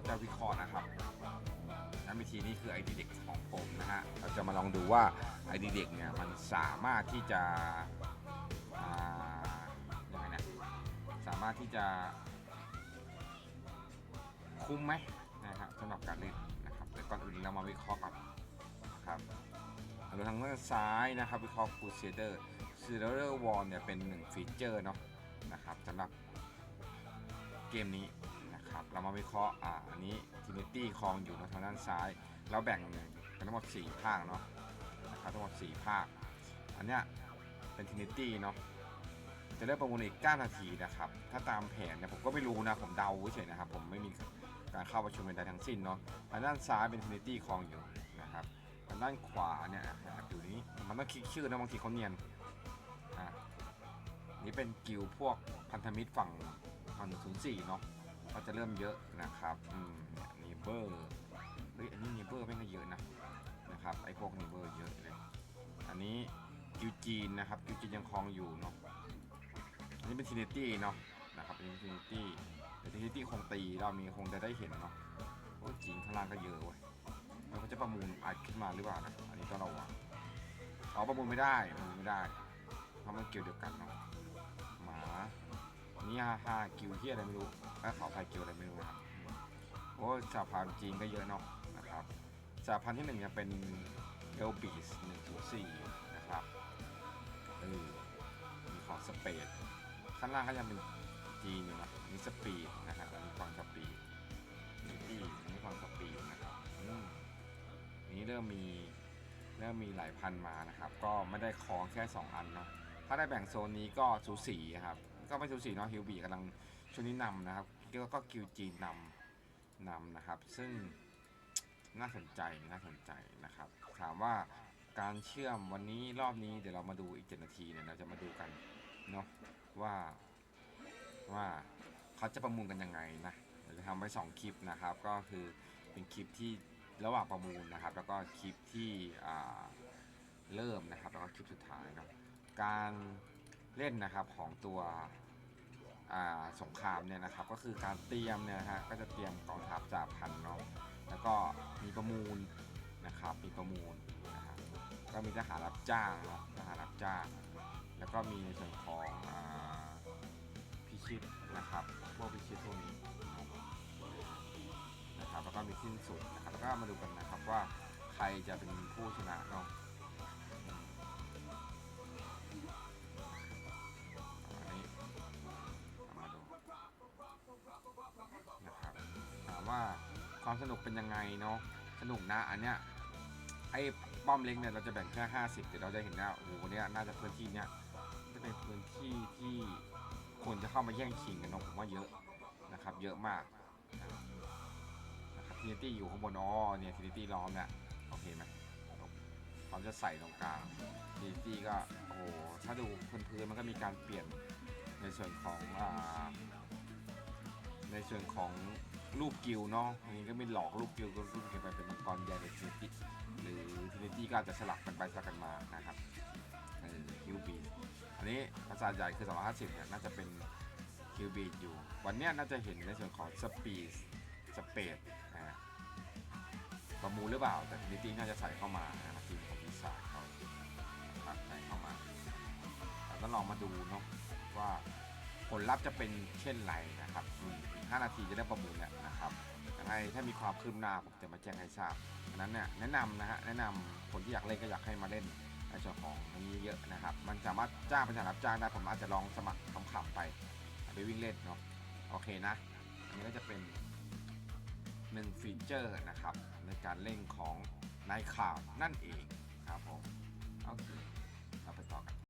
ก็จะวิเคราะห์นะครับนั้นวิธีนี้คือไอดีเด็กของผมนะฮะ เราจะมาลองดูว่าไอดีเด็กเนี่ยมันสามารถที่จะยังไงนะ สามารถที่จะคุ้มไหมนะครับสำหรับการเล่นนะครับ แต่ก่อนอื่นเรามาวิเคราะห์ก่อนนะครับเอาทางด้านซ้ายนะครับวิเคราะห์ Crusader Crusader Wall เนี่ยเป็นหนึ่งฟีเจอร์เนาะนะครับสำหรับเกมนี้ เรามาวิเคราะห์อ่าอันนี้ Trinity คลองอยู่ทางด้านซ้ายแล้วแบ่งเป็นทั้งหมด 4 ภาคเนาะนะครับทั้งหมด 4 ภาค อันเนี้ยเป็น Trinity เนาะจะเริ่มประมูลอีก 9 นาทีนะครับ ถ้าตามแผนเนี่ยผมก็ไม่รู้นะ ผมเดาเฉยๆนะครับ ผมไม่มีการเข้าประชุมใดๆทั้งสิ้นเนาะทางด้านซ้ายเป็น Trinity คลองอยู่นะครับทางด้านขวาเนี่ยนะครับอยู่นี้มันต้องคลิกชื่อนะบางทีเขาเนียนอะนี่เป็นกิลพวกพันธมิตรฝั่งฝั่ง04เนาะ ก็จะเริ่มเยอะนะครับอืมเนี่ยนีเบอร์เฮ้ยอันนี้นีเบอร์ไม่ก็เยอะนะนะครับไอพวกนีเบอร์เยอะเลย อันนี้กิวจีนนะครับกิวจีนยังคลองอยู่เนาะอันนี้เป็นทินิตี้เนาะนะครับอันนี้ทินิตี้แต่ทินิตี้คงตีเรอบนี้คงจะได้เห็นเนาะโอ้จริงข้างล่างก็เยอะเว้ยแล้วเขาจะประมูลอัดขึ้นมาหรือเปล่านะอันนี้ต้องระวังเอาประมูลไม่ได้ประมูลไม่ได้เพราะมันเกี่ยวเดียวกันเนาะ นี่ฮาฮากิวเฮียอะไรไม่รู้ถ้าขอพายกิวอะไรไม่รู้นะครับโอ้สาพันธ์จีนก็เยอะเนาะนะครับสาพันธ์ที่หนึ่งเนี่ยเป็นเอลบีสหนึ่งศูนย์สี่นะครับเออมีของสเปดข้างล่างก็ยังเป็นจีนอยู่นะมีสปีดนะครับมีความสปีดมีที่มีความสปีดนะครับอืมนนี้เริ่มมีเริ่มมีหลายพันมานะครับ ก็ไม่ได้คล้องแค่ 2 อันเนาะถ้าได้แบ่งโซนนี้ก็สูสีครับ ก็ไม่สูสีเนาะฮิวบีกำลังช่วงนี้นำนะครับก็ก็กิวจีนนำนำนะครับ ซึ่งน่าสนใจน่าสนใจนะครับ ถามว่าการเชื่อมวันนี้รอบนี้เดี๋ยวเรามาดูอีก7นาทีเนี่ยเราจะมาดูกันเนาะว่าว่าเขาจะประมูลกันยังไงนะเราจะทำไว้ 2 คลิปนะครับ ก็คือเป็นคลิปที่ระหว่างประมูลนะครับ แล้วก็คลิปที่อ่าเริ่มนะครับ แล้วก็คลิปสุดท้ายเนาะการ เล่นนะครับของตัวสงครามเนี่ยนะครับก็คือการเตรียมเนี่ยนะฮะก็จะเตรียมกองทัพจากพันเนาะแล้วก็มีประมูลนะครับมีประมูลนะครับก็มีทหารรับจ้างเนาะทหารรับจ้าง แล้วก็มีในส่วนของอพิชิตนะครับพวกพิชิตพวกนี้นะครับแล้วก็มีสิ้นสุดนะครับแล้วก็มาดูกันนะครับว่าใครจะเป็นผู้ชนะเนาะ ว่าความสนุกเป็นยังไงเนาะสนุกนะอันเนี้ยไอ้ป้อมเล็กเนี่ยเราจะแบ่งแค่50เดี๋ยวเราจะเห็นนะโอ้โหเนี่ยน่าจะพื้นที่เนี้ยจะเป็นพื้นที่ที่คนจะเข้ามาแย่งชิงกันเนาะผมว่าเยอะนะครับ เยอะมากนะครับทีนิตี้อยู่ข้างบนอ๋อเนี่ยทีนิตี้ล้อมเนี่ยโอเคไหมพร้อมจะใส่ตรงกลางทีนิตี้ก็โอ้โหถ้าดูพื้นๆมันก็มีการเปลี่ยนในส่วนของอ่าในส่วนของ รูปกิลเนาะอันนี้ก็ไมีหลอกรูปกิลก็รูปเก็บไปเป็นมังกรใหญ่ในทีนิตี้หรือทินิตี้ก็อาจจะสลับกันไปสลับกันมานะครับเออคิวบีอันนี้ภาษาใหญ่คือ250เนี่ยน่าจะเป็นคิวบีอยู่ วันนี้น่าจะเห็นในส่วนของสปีดสเปดนะฮะประมูลหรือเปล่า แต่ทินิตี้น่าจะใส่เข้ามานะครับทีมของปีศาจเขาครับใส่เข้ามาเราก็ลองมาดูเนาะว่าผลลัพธ์จะเป็นเช่นไรนะครับอืม 5 นาทีจะได้ประมูลแล้วนะครับยังไงถ้ามีความคืบหน้าผมจะมาแจ้งให้ทราบดังนั้นเนี่ยแนะนำนะฮะแนะนำคนที่อยากเล่นก็อยากให้มาเล่นในส่วนของอันนี้เยอะนะครับ มันสามารถจ้างเป็นสานรับจ้างได้ผมอาจจะลองสมัครขำๆไปไปวิ่งเล่นเนาะโอเคนะ อันนี้ก็จะเป็นหนึ่งฟีเจอร์นะครับ ในการเล่นของนายข่าวนั่นเองครับผมโอเคเราไปต่อกัน